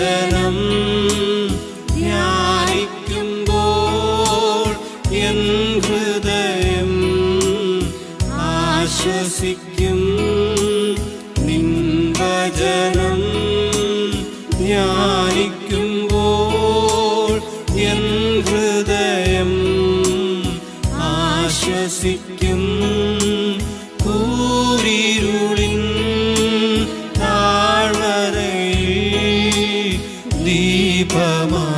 വചനം ധ്യാനിക്കുമ്പോൾ എൻ ഹൃദയം ആശ്വസിക്കും. നിൻ വചനം ധ്യാനിക്കുമ്പോൾ എൻ ഹൃദയം ആശ്വസിക്കും.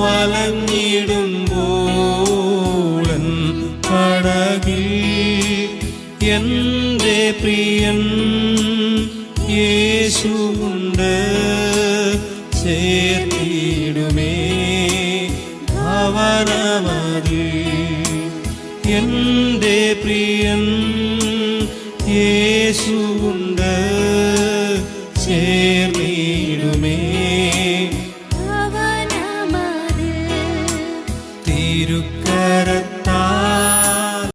വലഞ്ഞിടുമ്പോൾ എൻ പടകിൽ എന്റെ പ്രിയൻ യേശുണ്ട് ചേർത്തിടുമേ അവനമതിൽ എന്റെ പ്രിയൻ യേശുണ്ട് ചേർന്നിടുമേ തിരുക്കരത്തിൽ